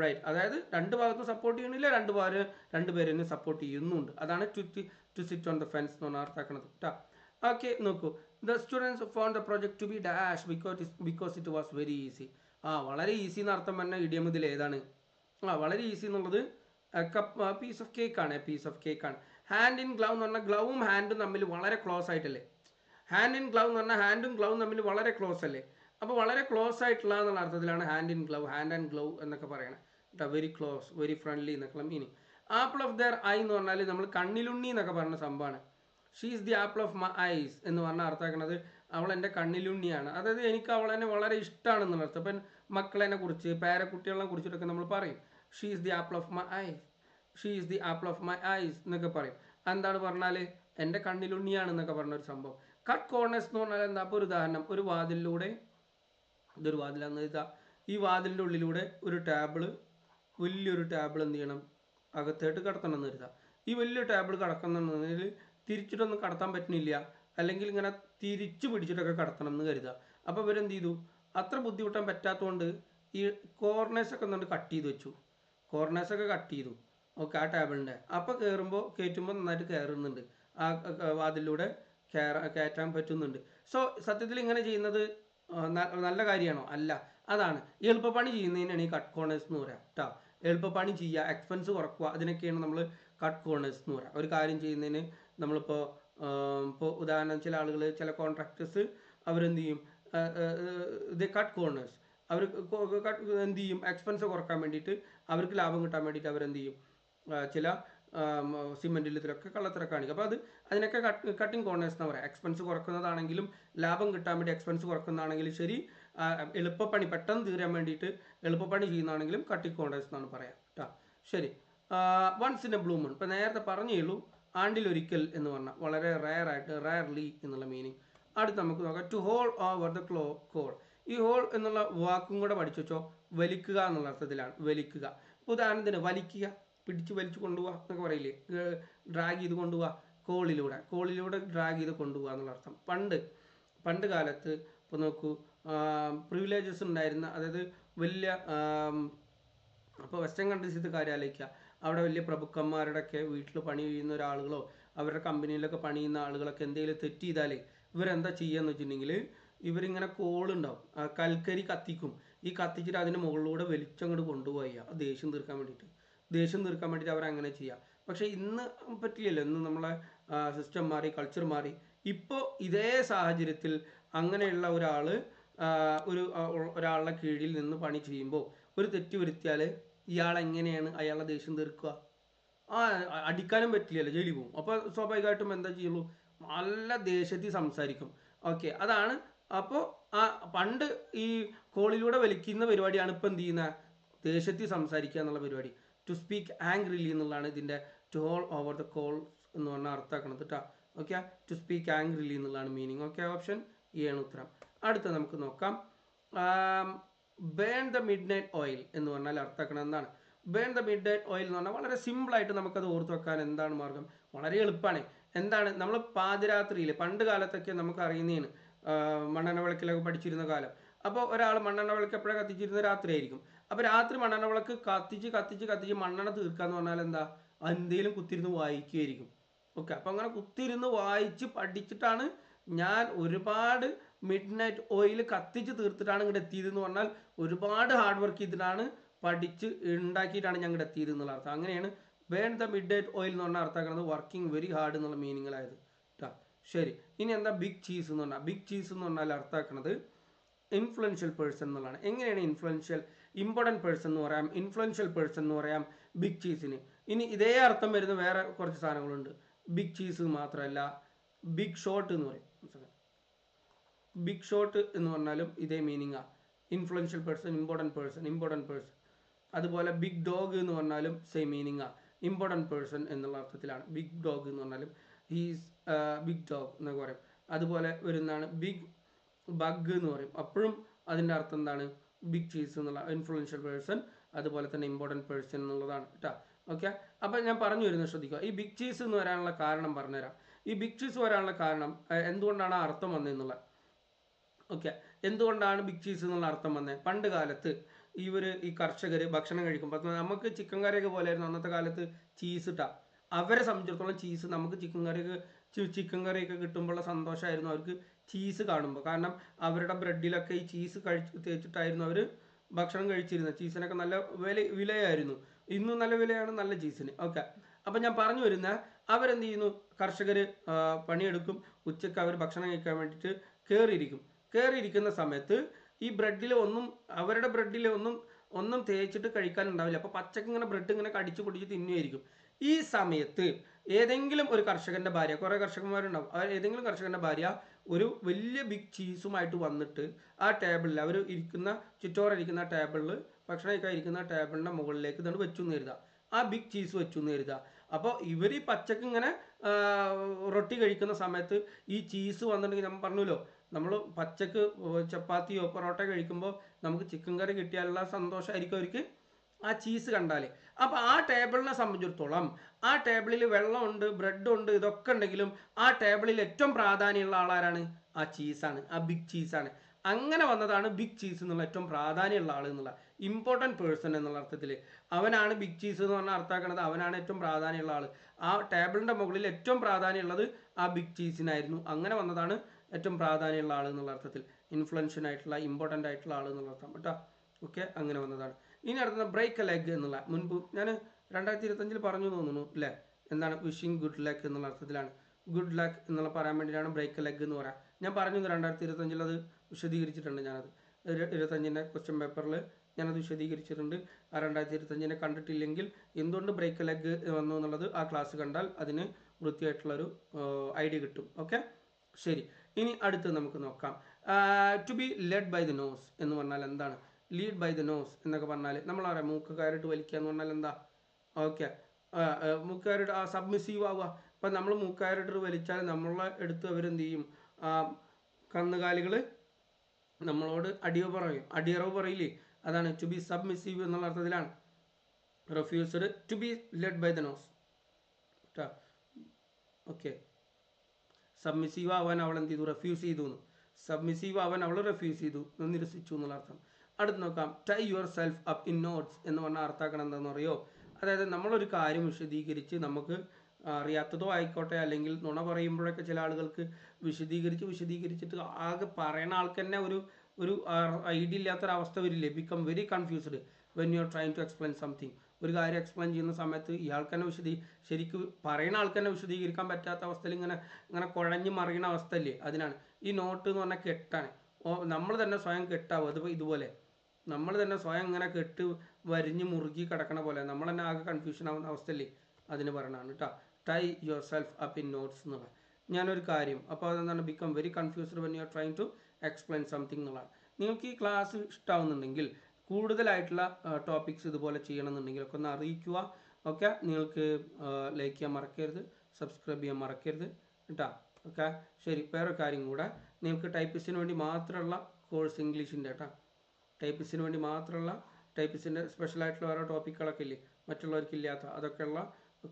റൈറ്റ് അതായത് രണ്ട് ഭാഗത്തും സപ്പോർട്ട് ചെയ്യണില്ല രണ്ട് പേര് രണ്ട് പേര് തന്നെ സപ്പോർട്ട് ചെയ്യുന്നുണ്ട്. അതാണ് to to sit on the fence എന്ന് പറഞ്ഞാൽ അർത്ഥാക്കണത് കേട്ടോ ഓക്കെ നോക്കൂ. The students found the project to be dash because because it was very easy ആ വളരെ ഈസി എന്ന് അർത്ഥം തന്നെ ഇടിയം ഇതിൽ ഏതാണ്? ആ വളരെ ഈസി എന്നുള്ളത് പീസ് ഓഫ് കേക്ക് ആണ് പീസ് ഓഫ് കേക്ക് ആണ്. ഹാൻഡ് ഇൻ ഗ്ലൗ എന്ന് പറഞ്ഞാൽ ഗ്ലൗവും ഹാൻഡും തമ്മിൽ വളരെ ക്ലോസ് ആയിട്ടല്ലേ? ഹാൻഡ് ഇൻ ഗ്ലൗ എന്ന് പറഞ്ഞാൽ ഹാൻഡും ഗ്ലൗവും തമ്മിൽ വളരെ ക്ലോസ് അല്ലേ? അപ്പോൾ വളരെ ക്ലോസ് ആയിട്ടുള്ള എന്നുള്ള അർത്ഥത്തിലാണ് hand in glove hand and glove എന്നൊക്കെ പറയണത് കേട്ടോ വെരി ക്ലോസ് വെരി ഫ്രണ്ട്ലി എന്നൊക്കെയുള്ള meaning apple of the eye എന്ന് പറഞ്ഞാൽ നമ്മൾ കണ്ണിലുണ്ണി എന്നൊക്കെ പറഞ്ഞ സംഭവമാണ്. She's the apple of my eyes എന്ന് പറഞ്ഞാൽ അർത്ഥമാക്കുന്നത് അവൾ എന്റെ കണ്ണിലുണ്ണിയാണ്. അതായത് എനിക്ക് അവളെന്നെ വളരെ ഇഷ്ടമാണെന്നുള്ള അർത്ഥം. അപ്പം മക്കളെന്നെ കുറിച്ച് പേരക്കുട്ടികളെ കുറിച്ചിട്ടൊക്കെ നമ്മൾ പറയും. She's the apple of my eyes she's the apple of my eyes എന്നൊക്കെ പറയും. എന്താണ് പറഞ്ഞാൽ എന്റെ കണ്ണിലുണ്ണിയാണ് എന്നൊക്കെ ഒരു സംഭവം. കട്ട് കോർണേഴ്സ് എന്ന് പറഞ്ഞാൽ എന്താ? ഒരു ഉദാഹരണം. ഒരു വാതിലിലൂടെ ഇതൊരു വാതിലാന്ന് ഇതാ ഈ വാതിലിന്റെ ഉള്ളിലൂടെ ഒരു ടേബിൾ വലിയൊരു ടേബിൾ എന്ത് ചെയ്യണം? അകത്തേട്ട് കടത്തണം എന്ന് കരുതാം ഈ വലിയ ടേബിൾ കടക്കുന്നുണ്ടെങ്കിൽ തിരിച്ചിട്ടൊന്നും കടത്താൻ പറ്റുന്നില്ല അല്ലെങ്കിൽ ഇങ്ങനെ തിരിച്ചു പിടിച്ചിട്ടൊക്കെ കടത്തണം എന്ന് കരുതുക. അപ്പോൾ ഇവരെന്ത് ചെയ്തു? അത്ര ബുദ്ധിമുട്ടാൻ പറ്റാത്തതുകൊണ്ട് ഈ കോർണേഴ്സൊക്കെ ഒന്നുകൊണ്ട് കട്ട് ചെയ്ത് വെച്ചു. കോർണേഴ്സൊക്കെ കട്ട് ചെയ്തു. ഓക്കെ ആ ടേബിളിന്റെ അപ്പോൾ കയറുമ്പോൾ കയറ്റുമ്പോൾ നന്നായിട്ട് കയറുന്നുണ്ട് ആ വാതിലൂടെ കയറാ കയറ്റാൻ പറ്റുന്നുണ്ട്. സോ സത്യത്തിൽ ഇങ്ങനെ ചെയ്യുന്നത് നല്ല കാര്യമാണോ? അല്ല. അതാണ്. എളുപ്പപ്പണി ചെയ്യുന്നതിനാണ് ഈ കട്ട് കോർണേഴ്സ് എന്ന് പറയാം. കേട്ടോ എളുപ്പപ്പണി ചെയ്യുക എക്സ്പെൻസ് കുറക്കുക അതിനൊക്കെയാണ് നമ്മൾ കട്ട് കോർണേഴ്സ് എന്ന് പറയാം. ഒരു കാര്യം ചെയ്യുന്നതിന് നമ്മളിപ്പോൾ ഇപ്പോൾ ഉദാഹരണം ചില ആളുകൾ ചില കോൺട്രാക്ടേഴ്സ് അവരെന്ത് ചെയ്യും? ഇത് കട്ട് കോർണേഴ്സ് അവർ എന്ത് ചെയ്യും? എക്സ്പെൻസ് കുറയ്ക്കാൻ വേണ്ടിയിട്ട് അവർക്ക് ലാഭം കിട്ടാൻ വേണ്ടിയിട്ട് അവരെന്ത് ചെയ്യും? ചില സിമെന്റിൽ ഇതിലൊക്കെ കള്ളത്തരം അപ്പോൾ അത് അതിനൊക്കെ കട്ട് കട്ടിങ് കോർണേഴ്സ് എന്ന് പറയാം. എക്സ്പെൻസ് കുറക്കുന്നതാണെങ്കിലും ലാഭം കിട്ടാൻ വേണ്ടി എക്സ്പെൻസ് കുറക്കുന്നതാണെങ്കിലും ശരി എളുപ്പപ്പണി പെട്ടെന്ന് തീരാൻ വേണ്ടിയിട്ട് എളുപ്പപ്പണി ചെയ്യുന്നതാണെങ്കിലും കട്ടിങ് കോർണേഴ്സ് എന്നാണ് പറയാം കേട്ടോ ശരി. Once in a blue moon ഇപ്പം നേരത്തെ ആണ്ടിലൊരിക്കൽ ആണ്ടിൽ ഒരിക്കൽ എന്ന് പറഞ്ഞാൽ വളരെ റയർ ആയിട്ട് റയർലി എന്നുള്ള മീനിങ് അടുത്ത് നമുക്ക് നോക്കാം. ടു ഹോൾ ഓവർ ദ ക്ലോ കോൾ ഈ ഹോൾ എന്നുള്ള വാക്കും കൂടെ പഠിച്ചു വെച്ചോ വലിക്കുക എന്നുള്ള അർത്ഥത്തിലാണ്. വലിക്കുക. ഉദാഹരണത്തിന് വലിക്കുക. പിടിച്ച് വലിച്ചു കൊണ്ടുപോവുക എന്നൊക്കെ പറയില്ലേ? ഡ്രാഗ് ചെയ്ത് കൊണ്ടുപോവുക കോളിലൂടെ. കോളിലൂടെ ഡ്രാഗ് ചെയ്ത് കൊണ്ടുപോവുക എന്നുള്ള അർത്ഥം. പണ്ട് പണ്ട് കാലത്ത് ഇപ്പോൾ നോക്കൂ പ്രിവിലേജസ് ഉണ്ടായിരുന്ന അതായത് വലിയ അപ്പോൾ വെസ്റ്റേൺ കൺട്രീസിലത്തെ കാര്യം ആലോചിക്കുക അവിടെ വലിയ പ്രഭുക്കന്മാരുടെ ഒക്കെ വീട്ടിൽ പണി ചെയ്യുന്ന ഒരാളുകളോ അവരുടെ കമ്പനിയിലൊക്കെ പണി ചെയ്യുന്ന ആളുകളൊക്കെ എന്തെങ്കിലും തെറ്റ് ചെയ്താലേ ഇവരെന്താ ചെയ്യാന്ന് വെച്ചിട്ടുണ്ടെങ്കിൽ ഇവരിങ്ങനെ കോളുണ്ടാവും കൽക്കരി കത്തിക്കും. ഈ കത്തിച്ചിട്ട് അതിന്റെ മുകളിലൂടെ വലിച്ചങ്ങോട്ട് കൊണ്ടുപോയി ആ ദേഷ്യം തീർക്കാൻ വേണ്ടിയിട്ട്. ദേഷ്യം തീർക്കാൻ വേണ്ടിയിട്ട് അവർ അങ്ങനെ ചെയ്യുക പക്ഷേ ഇന്ന് പറ്റില്ലല്ലോ. ഇന്ന് നമ്മളെ സിസ്റ്റം മാറി കൾച്ചർ മാറി. ഇപ്പോൾ ഇതേ സാഹചര്യത്തിൽ അങ്ങനെയുള്ള ഒരാൾ ഒരു ഒരാളുടെ കീഴിൽ നിന്ന് പണി ചെയ്യുമ്പോൾ ഒരു തെറ്റ് വരുത്തിയാൽ ഇയാൾ എങ്ങനെയാണ് അയാളെ ദേഷ്യം തീർക്കുക? ആ അടിക്കാനും പറ്റില്ലല്ലോ. ജയിലിൽ പോകും. അപ്പോൾ സ്വാഭാവികമായിട്ടും എന്താ ചെയ്യുള്ളൂ? നല്ല ദേഷ്യത്തിൽ സംസാരിക്കും. ഓക്കെ അതാണ്. അപ്പോൾ ആ പണ്ട് ഈ കോളിലൂടെ വലിക്കുന്ന പരിപാടിയാണ് ഇപ്പം എന്ത് ചെയ്യുന്നത് ദേഷ്യത്തിൽ സംസാരിക്കുക എന്നുള്ള പരിപാടി. ടു സ്പീക്ക് ആംഗ്രിലി എന്നുള്ളതാണ് ഇതിന്റെ to haul over the coal എന്ന് പറഞ്ഞാൽ അർത്ഥമാക്കണത് കേട്ടോ. ഓക്കെ ടു സ്പീക്ക് ആംഗ്രിലി എന്നുള്ളതാണ് മീനിങ് ഓക്കെ ഓപ്ഷൻ ഈ ആണ് ഉത്തരം. അടുത്ത നമുക്ക് നോക്കാം. Burn the midnight oil എന്ന് പറഞ്ഞാൽ അർത്ഥമാക്കണം എന്താണ്? Burn the midnight oil എന്ന് പറഞ്ഞാൽ വളരെ സിമ്പിളായിട്ട് നമുക്കത് ഓർത്ത് വെക്കാൻ എന്താണ് മാർഗം? വളരെ എളുപ്പമാണ്. എന്താണ്? നമ്മൾ പാതിരാത്രിയിൽ പണ്ട് കാലത്തൊക്കെ നമുക്ക് അറിയുന്നതാണ് മണ്ണെണ്ണ വിളക്കിലൊക്കെ പഠിച്ചിരുന്ന കാലം. അപ്പോൾ ഒരാൾ മണ്ണെണ്ണ വിളക്ക് എപ്പോഴാണ് കത്തിച്ചിരുന്നത്? രാത്രിയായിരിക്കും. അപ്പോൾ രാത്രി മണ്ണെണ്ണ വിളക്ക് കത്തിച്ച് കത്തിച്ച് കത്തിച്ച് മണ്ണെണ്ണ തീർക്കാന്ന് പറഞ്ഞാൽ എന്താ? എന്തേലും കുത്തിരുന്ന് വായിക്കുമായിരിക്കും ഓക്കെ അപ്പോൾ അങ്ങനെ കുത്തിരുന്ന് വായിച്ച് പഠിച്ചിട്ടാണ് ഞാൻ ഒരുപാട് മിഡ് നൈറ്റ് ഓയിൽ കത്തിച്ച് തീർത്തിട്ടാണ് ഇങ്ങോട്ട് എത്തിയത് എന്ന് പറഞ്ഞാൽ ഒരുപാട് ഹാർഡ് വർക്ക് ചെയ്തിട്ടാണ് പഠിച്ച് ഉണ്ടാക്കിയിട്ടാണ് ഞാൻ ഇങ്ങോട്ട് എത്തിയത് എന്നുള്ള അർത്ഥം. അങ്ങനെയാണ് വേൺ ദ മിഡ് നൈറ്റ് ഓയിൽ എന്ന് പറഞ്ഞാൽ അർത്ഥമാക്കുന്നത് വർക്കിംഗ് വെരി ഹാർഡ് എന്നുള്ള മീനിങ്ങിലായത് കേട്ടോ ശരി ഇനി എന്താ ബിഗ് ചീസ് എന്ന് പറഞ്ഞാൽ? ബിഗ് ചീസ് എന്ന് പറഞ്ഞാൽ അർത്ഥമാക്കുന്നത് ഇൻഫ്ലുവൻഷ്യൽ പേഴ്സൺ എന്നുള്ളതാണ്. എങ്ങനെയാണ് ഇൻഫ്ലുവൻഷ്യൽ ഇമ്പോർട്ടന്റ് പേഴ്സൺ എന്ന് പറയാം ഇൻഫ്ലുവൻഷ്യൽ പേഴ്സൺ എന്ന് പറയാം ബിഗ് ചീസിന് ഇനി ഇതേ അർത്ഥം വരുന്ന വേറെ കുറച്ച് സാധനങ്ങളുണ്ട്. ബിഗ് ചീസ് മാത്രമല്ല ബിഗ് ഷോട്ട് എന്ന് പറയും. ബിഗ് ഷോട്ട് എന്ന് പറഞ്ഞാലും ഇതേ മീനിങ്ങാണ് influential person important person important person അതുപോലെ ബിഗ് ഡോഗ് എന്ന് പറഞ്ഞാലും സെയിം മീനിങ്ങാണ് ഇമ്പോർട്ടന്റ് പേഴ്സൺ എന്നുള്ള അർത്ഥത്തിലാണ്. ബിഗ് ഡോഗ് എന്ന് പറഞ്ഞാലും ഹീസ് ബിഗ് ഡോഗ് എന്നൊക്കെ പറയും. അതുപോലെ വരുന്നതാണ് ബിഗ് ബഗ് എന്ന് പറയും. അപ്പോഴും അതിന്റെ അർത്ഥം എന്താണ്? ബിഗ് ചീസ് എന്നുള്ള ഇൻഫ്ലുവൻഷ്യൽ പേഴ്സൺ അതുപോലെ തന്നെ ഇമ്പോർട്ടന്റ് പേഴ്സൺ എന്നുള്ളതാണ് കേട്ടോ ഓക്കെ അപ്പം ഞാൻ പറഞ്ഞു വരുന്നത് ശ്രദ്ധിക്കുക. ഈ ബിഗ് ചീസ് എന്ന് വരാനുള്ള കാരണം പറഞ്ഞുതരാം. ഈ ബിഗ് ചീസ് വരാനുള്ള കാരണം എന്തുകൊണ്ടാണ് അർത്ഥം വന്നതെന്നുള്ളത് ഓക്കെ എന്തുകൊണ്ടാണ് ബിഗ് ചീസ് എന്നുള്ള അർത്ഥം വന്നത് പണ്ട് കാലത്ത് ഇവർ ഈ കർഷകർ ഭക്ഷണം കഴിക്കുമ്പോൾ അപ്പോൾ നമുക്ക് ചിക്കൻ കറിയൊക്കെ പോലെയായിരുന്നു അന്നത്തെ കാലത്ത് ചീസ് ഇട്ടാ അവരെ സംബന്ധിച്ചിടത്തോളം ചീസ് നമുക്ക് ചിക്കൻ കറിയൊക്കെ ചിക്കൻ കറിയൊക്കെ കിട്ടുമ്പോഴുള്ള സന്തോഷമായിരുന്നു അവർക്ക് ചീസ് കാണുമ്പോൾ കാരണം അവരുടെ ബ്രെഡിലൊക്കെ ഈ ചീസ് കഴിച്ച് തേച്ചിട്ടായിരുന്നു അവർ ഭക്ഷണം കഴിച്ചിരുന്നത്. ചീസിനൊക്കെ നല്ല വില വിലയായിരുന്നു. ഇന്നും നല്ല വിലയാണ് നല്ല ചീസിന് ഓക്കെ അപ്പം ഞാൻ പറഞ്ഞു വരുന്ന അവരെന്ത് ചെയ്യുന്നു? കർഷകർ പണിയെടുക്കും. ഉച്ചയ്ക്ക് അവർ ഭക്ഷണം കഴിക്കാൻ വേണ്ടിയിട്ട് കയറിയിരിക്കും കയറിയിരിക്കുന്ന സമയത്ത് ഈ ബ്രെഡിൽ ഒന്നും അവരുടെ ബ്രെഡിൽ ഒന്നും ഒന്നും തേച്ചിട്ട് കഴിക്കാൻ ഉണ്ടാവില്ല. അപ്പോൾ പച്ചക്ക് ഇങ്ങനെ ബ്രെഡ് ഇങ്ങനെ കടിച്ചു പൊടിച്ച് തിന്നുമായിരിക്കും ഈ സമയത്ത് ഏതെങ്കിലും ഒരു കർഷകന്റെ ഭാര്യ കുറേ കർഷകന്മാരുണ്ടാവും. ഏതെങ്കിലും കർഷകന്റെ ഭാര്യ ഒരു വലിയ ബിഗ് ചീസുമായിട്ട് വന്നിട്ട് ആ ടേബിളിൽ അവർ ഇരിക്കുന്ന ചുറ്റോറിരിക്കുന്ന ടേബിളിൽ ഭക്ഷണം ഇരിക്കുന്ന ടേബിളിന്റെ മുകളിലേക്ക് ഇതാണ് വെച്ചു എന്ന് കരുതുക ആ ബിഗ് ചീസ് വെച്ചു എന്ന് കരുതുക അപ്പോൾ ഇവർ ഈ പച്ചക്ക് ഇങ്ങനെ റൊട്ടി കഴിക്കുന്ന സമയത്ത് ഈ ചീസ് വന്നിട്ടുണ്ടെങ്കിൽ നമ്മൾ പറഞ്ഞല്ലോ നമ്മൾ പച്ചക്ക് ചപ്പാത്തിയോ പൊറോട്ട കഴിക്കുമ്പോൾ നമുക്ക് ചിക്കൻ കറി കിട്ടിയാലുള്ള സന്തോഷമായിരിക്കും അവർക്ക്. ആ ചീസ് കണ്ടാൽ അപ്പോൾ ആ ടേബിളിനെ സംബന്ധിച്ചിടത്തോളം ആ ടേബിളിൽ വെള്ളമുണ്ട് ബ്രെഡുണ്ട് ഇതൊക്കെ ഉണ്ടെങ്കിലും ആ ടേബിളിൽ ഏറ്റവും പ്രാധാന്യമുള്ള ആളാരാണ്? ആ ചീസാണ് ആ ബിഗ് ചീസാണ് അങ്ങനെ വന്നതാണ് ബിഗ് ചീസ് എന്നുള്ള ഏറ്റവും പ്രാധാന്യമുള്ള ആൾ എന്നുള്ള ഇമ്പോർട്ടന്റ് പേഴ്സൺ എന്നുള്ള അർത്ഥത്തിൽ അവനാണ് ബിഗ് ചീസ് എന്ന് പറഞ്ഞാൽ അർത്ഥമാക്കുന്നത് അവനാണ് ഏറ്റവും പ്രാധാന്യമുള്ള ആൾ ആ ടേബിളിന്റെ മുകളിൽ ഏറ്റവും പ്രാധാന്യമുള്ളത് ആ ബിഗ് ചീസിനായിരുന്നു അങ്ങനെ വന്നതാണ് ഏറ്റവും പ്രാധാന്യമുള്ള ആൾ എന്നുള്ള അർത്ഥത്തിൽ. ഇൻഫ്ലുവൻഷ്യൻ ആയിട്ടുള്ള ഇമ്പോർട്ടന്റ് ആയിട്ടുള്ള ആൾ എന്നുള്ള അർത്ഥം. കേട്ടോ? ഓക്കെ അങ്ങനെ വന്നതാണ്. ഇനി അടുത്ത ബ്രേക്ക് എ ലെഗ് എന്നുള്ള മുൻപ് ഞാൻ രണ്ടായിരത്തി ഇരുപത്തഞ്ചിൽ പറഞ്ഞു തോന്നുന്നു അല്ലേ എന്താണ് വിഷിംഗ് ഗുഡ് ലക്ക് എന്നുള്ള അർത്ഥത്തിലാണ്. ഗുഡ് ലക്ക് എന്നുള്ള പറയാൻ വേണ്ടിയിട്ടാണ് ബ്രേക്ക് എ ലെഗ് എന്ന് പറയാം. ഞാൻ പറഞ്ഞു രണ്ടായിരത്തി ഇരുപത്തഞ്ചിൽ അത് വിശദീകരിച്ചിട്ടുണ്ട് ഞാനത്. ഇരു- ഇരുപത്തഞ്ചിന്റെ ക്വസ്റ്റ്യൻ പേപ്പറിൽ ഞാനത് വിശദീകരിച്ചിട്ടുണ്ട്. ആ രണ്ടായിരത്തി ഇരുപത്തഞ്ചിനെ കണ്ടിട്ടില്ലെങ്കിൽ എന്തുകൊണ്ട് ബ്രേക്ക് ലെഗ് വന്നു എന്നുള്ളത് ആ ക്ലാസ് കണ്ടാൽ അതിന് വൃത്തിയായിട്ടുള്ളൊരു ഐഡിയ കിട്ടും. ഓക്കെ? ശരി. ഇനി അടുത്ത് നമുക്ക് നോക്കാം. To be led by the nose എന്ന് പറഞ്ഞാൽ എന്താണ്? ലീഡ് ബൈ ദ നോസ് എന്നൊക്കെ പറഞ്ഞാൽ നമ്മൾ പറയാം മൂക്ക് കയറിട്ട് വലിക്കുക എന്ന് പറഞ്ഞാൽ എന്താ? ഓക്കെ. മൂക്കയറിട്ട് ആ സബ്മിസീവ് ആവുക. അപ്പം നമ്മൾ മൂക്കയറിട്ട് വലിച്ചാൽ നമ്മളെ എടുത്ത് അവരെന്ത് ചെയ്യും? കന്നുകാലികൾ നമ്മളോട് അടിയോ പറയും. അടിയറവ് പറയില്ലേ? അതാണ് ടു ബി സബ്മിസീവ് എന്നുള്ള അർത്ഥത്തിലാണ്. Refused to be led by the nose okay. Submissive ആവാൻ അവൾ എന്ത് ചെയ്തു? റെഫ്യൂസ് ചെയ്തു സബ്മിസീവ് ആവാൻ അവൾ റെഫ്യൂസ് ചെയ്തു. നിരസിച്ചു എന്നുള്ള അർത്ഥം. അടുത്ത് നോക്കാം. Tie yourself up in knots എന്ന് പറഞ്ഞാൽ അർത്ഥാക്കണം എന്താണെന്ന് അറിയോ? അതായത് നമ്മളൊരു കാര്യം വിശദീകരിച്ച് നമുക്ക് അറിയാത്തതോ ആയിക്കോട്ടെ അല്ലെങ്കിൽ നുണ പറയുമ്പോഴൊക്കെ ചില ആളുകൾക്ക് വിശദീകരിച്ച് വിശദീകരിച്ചിട്ട് ആകെ പറയുന്ന ആൾക്ക് തന്നെ ഒരു ഒരു ഐഡിയ ഇല്ലാത്തൊരവസ്ഥ വരില്ലേ become very confused when you are trying to explain something ഒരു കാര്യം എക്സ്പ്ലെയിൻ ചെയ്യുന്ന സമയത്ത് ഇയാൾക്ക് തന്നെ വിശദീ ശരിക്കും പറയുന്ന ആൾക്ക് തന്നെ വിശദീകരിക്കാൻ പറ്റാത്ത അവസ്ഥയിൽ ഇങ്ങനെ ഇങ്ങനെ കുഴഞ്ഞ് മറിയുന്ന അവസ്ഥയില്ലേ? അതിനാണ്. ഈ നോട്ട് എന്ന് പറഞ്ഞാൽ കെട്ടാണ്. നമ്മൾ തന്നെ സ്വയം കെട്ടാവും. അത് ഇതുപോലെ. നമ്മൾ തന്നെ സ്വയം ഇങ്ങനെ കെട്ട് വരിഞ്ഞ് മുറുകി കിടക്കണ പോലെ നമ്മൾ തന്നെ ആകെ കൺഫ്യൂഷൻ ആവുന്ന അവസ്ഥയില്ലേ അതിന് പറയണതാണ് കേട്ടോ tie yourself up in knots എന്നുള്ള ഞാനൊരു കാര്യം അപ്പോൾ അതെന്താണ്? Become very confused when you are trying to explain something എന്നുള്ളതാണ് നിങ്ങൾക്ക് ഈ ക്ലാസ് ഇഷ്ടമാവുന്നുണ്ടെങ്കിൽ കൂടുതലായിട്ടുള്ള ടോപ്പിക്സ് ഇതുപോലെ ചെയ്യണമെന്നുണ്ടെങ്കിൽ ഒക്കെ ഒന്ന് അറിയിക്കുക. ഓക്കെ നിങ്ങൾക്ക് ലൈക്ക് ചെയ്യാൻ മറക്കരുത് സബ്സ്ക്രൈബ് ചെയ്യാൻ മറക്കരുത് കേട്ടോ ഓക്കെ ശരി വേറെ കാര്യം കൂടെ. നിങ്ങൾക്ക് ടൈപ്പിസ്റ്റിന് വേണ്ടി മാത്രമുള്ള കോഴ്സ് ഇംഗ്ലീഷിന്റെ കേട്ടോ ടൈപ്പിസ്റ്റിന് വേണ്ടി മാത്രമുള്ള ടൈപ്പിസ്റ്റിന്റെ സ്പെഷ്യലായിട്ടുള്ള ഓരോ ടോപ്പിക്കുകളൊക്കെ ഇല്ലേ? മറ്റുള്ളവർക്കില്ലാത്ത അതൊക്കെയുള്ള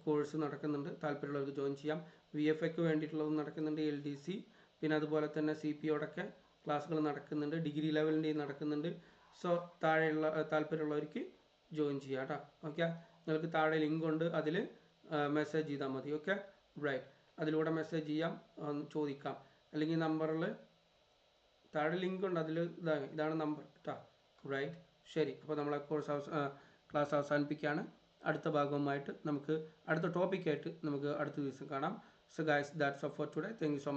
കോഴ്സ് നടക്കുന്നുണ്ട്. താല്പര്യമുള്ളവർക്ക് ജോയിൻ ചെയ്യാം. വി എഫ് എക്ക് വേണ്ടിയിട്ടുള്ളതും നടക്കുന്നുണ്ട്. എൽ ഡി സി പിന്നെ അതുപോലെ തന്നെ സി പി ഒടൊക്കെ ക്ലാസ്സുകൾ നടക്കുന്നുണ്ട്. ഡിഗ്രി ലെവലിന്റെയും നടക്കുന്നുണ്ട്. സോ താഴെയുള്ള താല്പര്യമുള്ളവർക്ക് ജോയിൻ ചെയ്യാം കേട്ടോ ഓക്കെ നിങ്ങൾക്ക് താഴെ ലിങ്ക് ഉണ്ട്. അതിൽ മെസ്സേജ് ചെയ്താൽ മതി. ഓക്കെ റൈറ്റ് അതിലൂടെ മെസ്സേജ് ചെയ്യാം. ചോദിക്കാം. അല്ലെങ്കിൽ നമ്പറിൽ താഴെ ലിങ്ക് ഉണ്ട്. അതിൽ ഇതാണ് ഇതാണ് നമ്പർ കേട്ടോ റൈറ്റ് ശരി അപ്പോൾ നമ്മളെ കോഴ്സ് അവസ ക്ലാസ് അവസാനിപ്പിക്കുകയാണ്. അടുത്ത ഭാഗവുമായിട്ട് നമുക്ക് അടുത്ത ടോപ്പിക്കായിട്ട് നമുക്ക് അടുത്ത ദിവസം കാണാം. So guys that's off for today thank you so much